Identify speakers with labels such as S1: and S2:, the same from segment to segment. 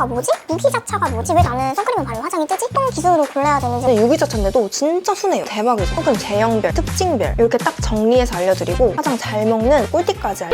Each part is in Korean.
S1: 유기자차가 뭐지? 무기 자차가 뭐지? 왜 나는 선크림을 바르면 화장이 뜨지? 어떤 기준으로 골라야 되는지
S2: 근데 유기 자차인데도 진짜 순해요. 대박이죠. 선크림 제형별, 특징별 이렇게 딱 정리해서 알려드리고 화장 잘 먹는 꿀팁까지 알...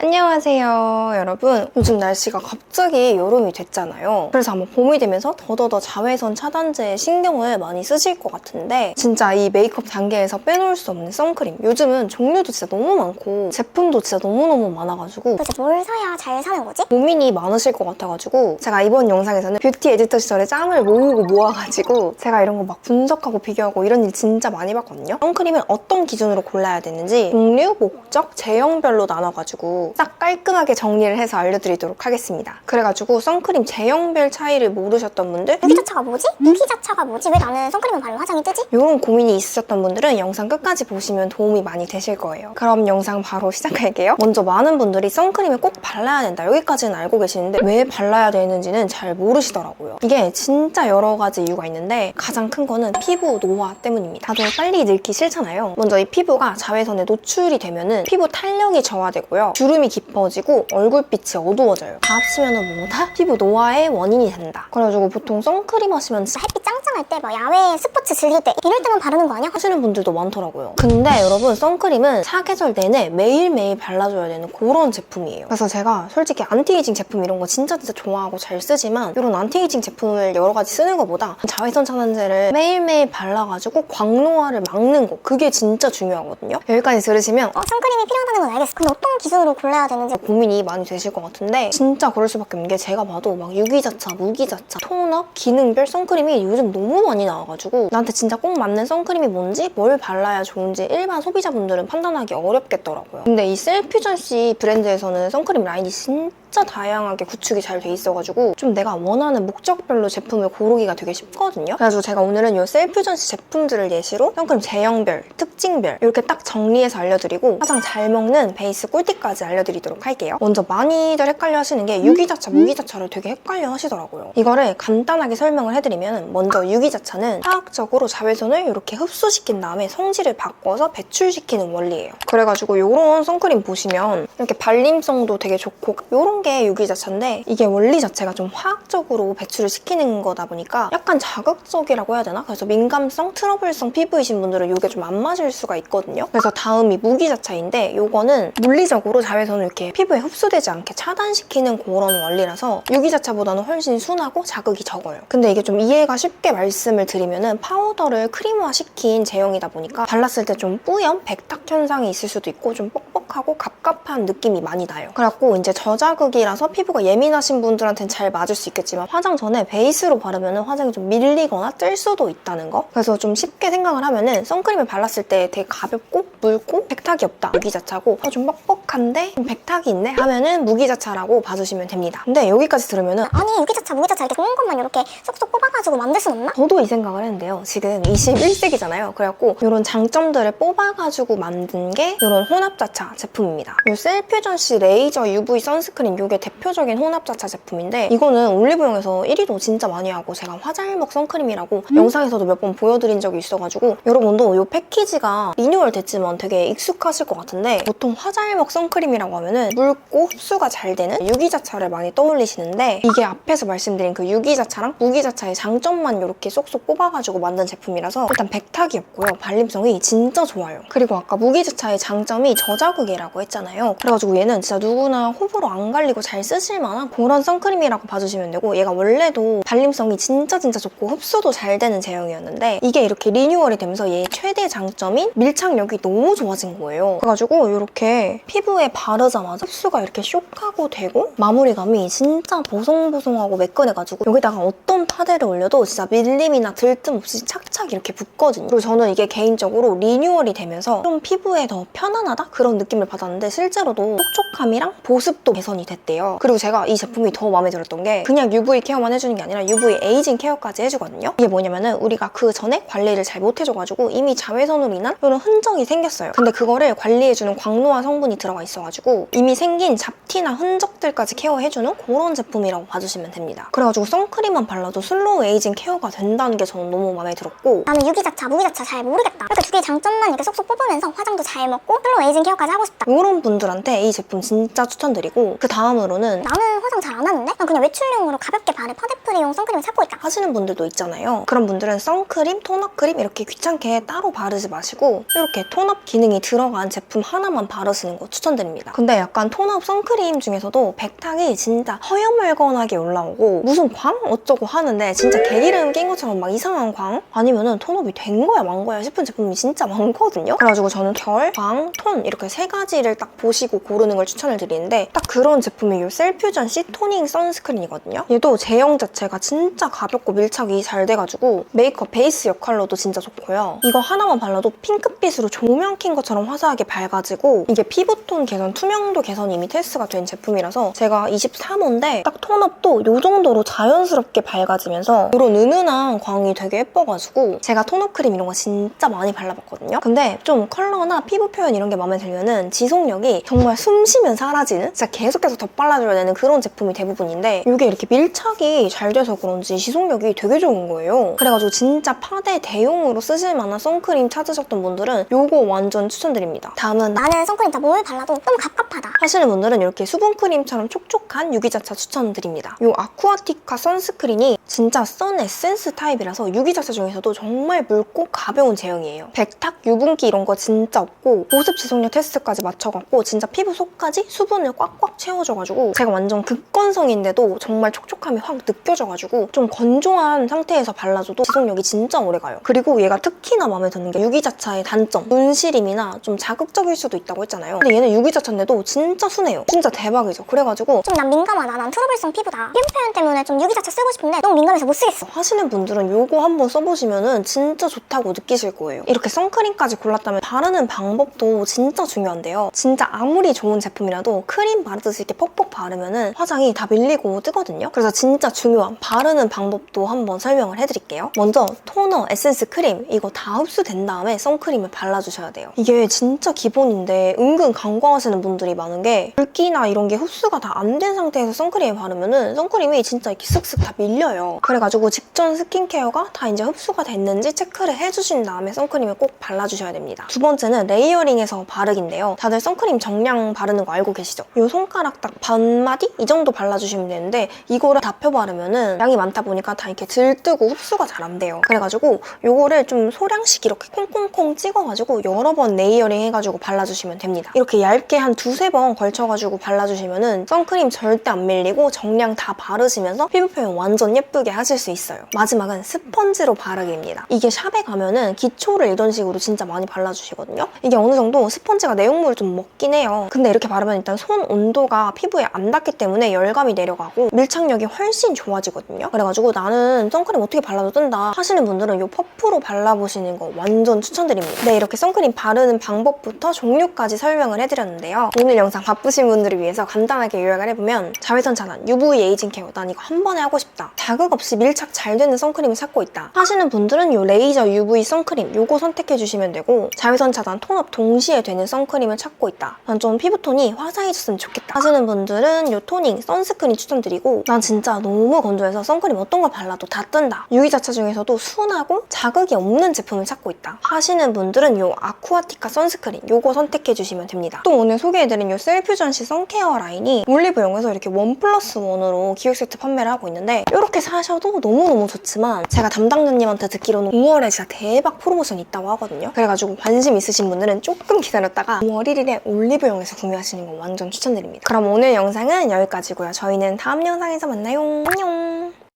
S2: 안녕하세요 여러분 요즘 날씨가 갑자기 여름이 됐잖아요 그래서 아마 봄이 되면서 더더더 자외선 차단제에 신경을 많이 쓰실 것 같은데 진짜 이 메이크업 단계에서 빼놓을 수 없는 선크림 요즘은 종류도 진짜 너무 많고 제품도 진짜 너무너무 많아가지고
S1: 도대체 뭘 사야 잘 사는 거지?
S2: 고민이 많으실 것 같아가지고 제가 이번 영상에서는 뷰티 에디터 시절에 짬을 모으고 모아가지고 제가 이런 거 막 분석하고 비교하고 이런 일 진짜 많이 봤거든요. 선크림은 어떤 기준으로 골라야 되는지 종류, 목적, 제형별로 나눠가지고 딱 깔끔하게 정리를 해서 알려드리도록 하겠습니다. 그래가지고 선크림 제형별 차이를 모르셨던 분들
S1: 유기 자차가 뭐지? 무기자차가 뭐지? 왜 나는 선크림을 바르면 화장이 뜨지?
S2: 이런 고민이 있으셨던 분들은 영상 끝까지 보시면 도움이 많이 되실 거예요. 그럼 영상 바로 시작할게요. 먼저 많은 분들이 선크림을 꼭 발라야 된다. 여기까지는 알고 계시는데 왜 발라야 되는지는 잘 모르시더라고요. 이게 진짜 여러 가지 이유가 있는데 가장 큰 거는 피부 노화 때문입니다. 다들 빨리 늙기 싫잖아요. 먼저 이 피부가 자외선에 노출이 되면은 피부 탄력이 저하되고요. 주름 이 깊어지고 얼굴빛이 어두워져요. 다 합치면은 뭐다? 피부 노화의 원인이 된다. 그래가지고 보통 선크림 하시면 진짜
S1: 햇빛 짱짱할 때 막 야외 스포츠 즐길 때 이럴 때만 바르는 거 아니야?
S2: 하시는 분들도 많더라고요. 근데 여러분 선크림은 사계절 내내 매일매일 발라줘야 되는 그런 제품이에요. 그래서 제가 솔직히 안티에이징 제품 이런 거 진짜 진짜 좋아하고 잘 쓰지만 이런 안티에이징 제품을 여러 가지 쓰는 것보다 자외선 차단제를 매일매일 발라가지고 광노화를 막는 거 그게 진짜 중요하거든요. 여기까지 들으시면
S1: 어, 선크림이 필요하다는 건 알겠어. 근데 어떤 기준으로 골라 야 되는지
S2: 고민이 많이 되실 것 같은데 진짜 그럴 수밖에 없는 게 제가 봐도 막 유기자차, 무기자차, 토너, 기능별 선크림이 요즘 너무 많이 나와가지고 나한테 진짜 꼭 맞는 선크림이 뭔지 뭘 발라야 좋은지 일반 소비자분들은 판단하기 어렵겠더라고요. 근데 이 셀퓨전 씨 브랜드에서는 선크림 라인이 진짜 다양하게 구축이 잘 돼 있어가지고 좀 내가 원하는 목적별로 제품을 고르기가 되게 쉽거든요. 그래가지고 제가 오늘은 이 셀퓨전씨 제품들을 예시로 선크림 제형별, 특징별 이렇게 딱 정리해서 알려드리고 화장 잘 먹는 베이스 꿀팁까지 알려드리도록 할게요. 먼저 많이들 헷갈려 하시는 게 유기자차, 무기자차를 되게 헷갈려 하시더라고요. 이거를 간단하게 설명을 해드리면 먼저 유기자차는 화학적으로 자외선을 이렇게 흡수시킨 다음에 성질을 바꿔서 배출시키는 원리예요. 그래가지고 이런 선크림 보시면 이렇게 발림성도 되게 좋고 이런 게 유기자차인데 이게 원리 자체가 좀 화학적으로 배출을 시키는 거다 보니까 약간 자극적이라고 해야 되나? 그래서 민감성, 트러블성 피부이신 분들은 이게 좀 안 맞을 수가 있거든요. 그래서 다음이 무기자차인데 이거는 물리적으로 자외선을 이렇게 피부에 흡수되지 않게 차단시키는 그런 원리라서 유기자차보다는 훨씬 순하고 자극이 적어요. 근데 이게 좀 이해가 쉽게 말씀을 드리면은 파우더를 크림화시킨 제형이다 보니까 발랐을 때 좀 뿌연, 백탁 현상이 있을 수도 있고 좀 뻑뻑하고 갑갑한 느낌이 많이 나요. 그래갖고 이제 저자극 이라서 피부가 예민하신 분들한테는 잘 맞을 수 있겠지만 화장 전에 베이스로 바르면 화장이 좀 밀리거나 뜰 수도 있다는 거. 그래서 좀 쉽게 생각을 하면은 선크림을 발랐을 때 되게 가볍고 묽고 백탁이 없다. 무기자차고 어, 좀 뻑뻑 한데 좀 백탁이 있네 하면은 무기자차라고 봐주시면 됩니다. 근데 여기까지 들으면은
S1: 아니 유기자차, 무기자차 이렇게 좋은 것만 이렇게 쏙쏙 뽑아가지고 만들 순 없나?
S2: 저도 이 생각을 했는데요. 지금 21세기잖아요. 그래갖고 이런 장점들을 뽑아가지고 만든 게 이런 혼합자차 제품입니다. 이 셀퓨전씨 레이저 UV 선스크린 이게 대표적인 혼합자차 제품인데 이거는 올리브영에서 1위도 진짜 많이 하고 제가 화잘먹 선크림이라고 영상에서도 몇 번 보여드린 적이 있어가지고 여러분도 이 패키지가 리뉴얼 됐지만 되게 익숙하실 것 같은데 보통 화잘먹 선크림이라고 하면은 묽고 흡수가 잘 되는 유기자차를 많이 떠올리시는데 이게 앞에서 말씀드린 그 유기자차랑 무기자차의 장점만 이렇게 쏙쏙 뽑아가지고 만든 제품이라서 일단 백탁이 없고요. 발림성이 진짜 좋아요. 그리고 아까 무기자차의 장점이 저자극이라고 했잖아요. 그래가지고 얘는 진짜 누구나 호불호 안 갈리고 잘 쓰실 만한 그런 선크림이라고 봐주시면 되고 얘가 원래도 발림성이 진짜 진짜 좋고 흡수도 잘 되는 제형이었는데 이게 이렇게 리뉴얼이 되면서 얘의 최대 장점인 밀착력이 너무 좋아진 거예요. 그래가지고 이렇게 피부에 바르자마자 흡수가 이렇게 쇽하고 되고 마무리감이 진짜 보송보송하고 매끈해가지고 여기다가 어떤 파데를 올려도 진짜 밀림이나 들뜸 없이 착착 이렇게 붙거든요. 그리고 저는 이게 개인적으로 리뉴얼이 되면서 좀 피부에 더 편안하다? 그런 느낌을 받았는데 실제로도 촉촉함이랑 보습도 개선이 됐대요. 그리고 제가 이 제품이 더 마음에 들었던 게 그냥 UV 케어만 해주는 게 아니라 UV 에이징 케어까지 해주거든요. 이게 뭐냐면은 우리가 그 전에 관리를 잘 못해줘가지고 이미 자외선으로 인한 이런 흔적이 생겼어요. 근데 그거를 관리해주는 광노화 성분이 들어가 있어가지고 이미 생긴 잡티나 흔적들까지 케어해주는 그런 제품이라고 봐주시면 됩니다. 그래가지고 선크림만 발라도 슬로우 에이징 케어가 된다는 게 저는 너무 마음에 들었고
S1: 나는 유기자차, 무기자차 잘 모르겠다. 이렇게 두 개의 장점만 이렇게 쏙쏙 뽑으면서 화장도 잘 먹고 슬로우 에이징 케어까지 하고 싶다.
S2: 이런 분들한테 이 제품 진짜 추천드리고 그 다음으로는
S1: 나는 화장 잘 안 하는데? 난 그냥 외출용으로 가볍게 바를 파데프리용 선크림을 찾고 있다.
S2: 하시는 분들도 있잖아요. 그런 분들은 선크림, 톤업 크림 이렇게 귀찮게 따로 바르지 마시고 이렇게 톤업 기능이 들어간 제품 하나만 바르시는 거 추천 드립니다. 근데 약간 톤업 선크림 중에서도 백탁이 진짜 허여멀건하게 올라오고 무슨 광 어쩌고 하는데 진짜 개기름 낀 것처럼 막 이상한 광 아니면은 톤업이 된 거야 만 거야 싶은 제품이 진짜 많거든요. 그래가지고 저는 결, 광, 톤 이렇게 세 가지를 딱 보시고 고르는 걸 추천을 드리는데 딱 그런 제품이 이 셀퓨전 C 토닝 선스크린이거든요. 얘도 제형 자체가 진짜 가볍고 밀착이 잘 돼가지고 메이크업 베이스 역할로도 진짜 좋고요. 이거 하나만 발라도 핑크빛으로 조명 킨 것처럼 화사하게 밝아지고 이게 피부톤 개선, 투명도 개선이 이미 테스트가 된 제품이라서 제가 23호인데 딱 톤업도 이 정도로 자연스럽게 밝아지면서 이런 은은한 광이 되게 예뻐가지고 제가 톤업 크림 이런 거 진짜 많이 발라봤거든요. 근데 좀 컬러나 피부 표현 이런 게 마음에 들면은 지속력이 정말 숨 쉬면 사라지는 진짜 계속 해서 덧발라줘야 되는 그런 제품이 대부분인데 이게 이렇게 밀착이 잘 돼서 그런지 지속력이 되게 좋은 거예요. 그래가지고 진짜 파데 대용으로 쓰실 만한 선크림 찾으셨던 분들은 이거 완전 추천드립니다. 다음은 나
S1: 나는 선크림 다 뭘 발라 도좀 갑갑하다.
S2: 하시는 분들은 이렇게 수분크림처럼 촉촉한 유기자차 추천드립니다. 이 아쿠아티카 선스크린이 진짜 선 에센스 타입이라서 유기자차 중에서도 정말 묽고 가벼운 제형이에요. 백탁, 유분기 이런 거 진짜 없고 보습 지속력 테스트까지 맞춰갖고 진짜 피부 속까지 수분을 꽉꽉 채워줘가지고 제가 완전 극건성인데도 정말 촉촉함이 확 느껴져가지고 좀 건조한 상태에서 발라줘도 지속력이 진짜 오래가요. 그리고 얘가 특히나 마음에 드는 게 유기자차의 단점 눈시림이나 좀 자극적일 수도 있다고 했잖아요. 근데 얘는 유기자차인데도 진짜 순해요. 진짜 대박이죠. 그래가지고
S1: 좀 난 민감하다. 난 트러블성 피부다. 피부 표현 때문에 좀 유기자차 쓰고 싶은데 너무 민감해서 못 쓰겠어.
S2: 하시는 분들은 이거 한번 써보시면 진짜 좋다고 느끼실 거예요. 이렇게 선크림까지 골랐다면 바르는 방법도 진짜 중요한데요. 진짜 아무리 좋은 제품이라도 크림 바르듯이 이렇게 퍽퍽 바르면 화장이 다 밀리고 뜨거든요. 그래서 진짜 중요한 바르는 방법도 한번 설명을 해드릴게요. 먼저 토너, 에센스 크림 이거 다 흡수된 다음에 선크림을 발라주셔야 돼요. 이게 진짜 기본인데 은근 간과하시는 분들이 많은 게 붉기나 이런 게 흡수가 다 안 된 상태에서 선크림을 바르면은 선크림이 진짜 이렇게 쓱쓱 다 밀려요. 그래가지고 직전 스킨케어가 다 이제 흡수가 됐는지 체크를 해주신 다음에 선크림을 꼭 발라주셔야 됩니다. 두 번째는 레이어링해서 바르기인데요. 다들 선크림 정량 바르는 거 알고 계시죠? 이 손가락 딱 반마디? 이 정도 발라주시면 되는데 이거를 다 펴 바르면은 양이 많다 보니까 다 이렇게 들뜨고 흡수가 잘 안 돼요. 그래가지고 이거를 좀 소량씩 이렇게 콩콩콩 찍어가지고 여러 번 레이어링 해가지고 발라주시면 됩니다. 이렇게 얇게 한 두세 번 걸쳐가지고 발라주시면은 선크림 절대 안 밀리고 정량 다 바르시면서 피부 표현 완전 예쁘게 하실 수 있어요. 마지막은 스펀지로 바르기입니다. 이게 샵에 가면은 기초를 이런 식으로 진짜 많이 발라주시거든요. 이게 어느 정도 스펀지가 내용물을 좀 먹긴 해요. 근데 이렇게 바르면 일단 손 온도가 피부에 안 닿기 때문에 열감이 내려가고 밀착력이 훨씬 좋아지거든요. 그래가지고 나는 선크림 어떻게 발라도 뜬다 하시는 분들은 이 퍼프로 발라보시는 거 완전 추천드립니다. 네, 이렇게 선크림 바르는 방법부터 종류까지 설명을 해드렸 는데요. 오늘 영상 바쁘신 분들을 위해서 간단하게 요약을 해보면 자외선 차단, UV 에이징 케어 난 이거 한 번에 하고 싶다. 자극 없이 밀착 잘 되는 선크림을 찾고 있다. 하시는 분들은 이 레이저 UV 선크림 요거 선택해주시면 되고 자외선 차단, 톤업 동시에 되는 선크림을 찾고 있다. 난 좀 피부톤이 화사해졌으면 좋겠다. 하시는 분들은 이 토닝, 선스크린 추천드리고 난 진짜 너무 건조해서 선크림 어떤 거 발라도 다 뜬다. 유기자차 중에서도 순하고 자극이 없는 제품을 찾고 있다. 하시는 분들은 이 아쿠아티카 선스크린 요거 선택해주시면 됩니다. 또 오늘 소개해드린 이 셀퓨전시 선케어 라인이 올리브영에서 이렇게 원 플러스 원으로 기획 세트 판매를 하고 있는데 이렇게 사셔도 너무너무 좋지만 제가 담당자님한테 듣기로는 5월에 진짜 대박 프로모션이 있다고 하거든요. 그래가지고 관심 있으신 분들은 조금 기다렸다가 5월 1일에 올리브영에서 구매하시는 거 완전 추천드립니다. 그럼 오늘 영상은 여기까지고요. 저희는 다음 영상에서 만나요. 안녕!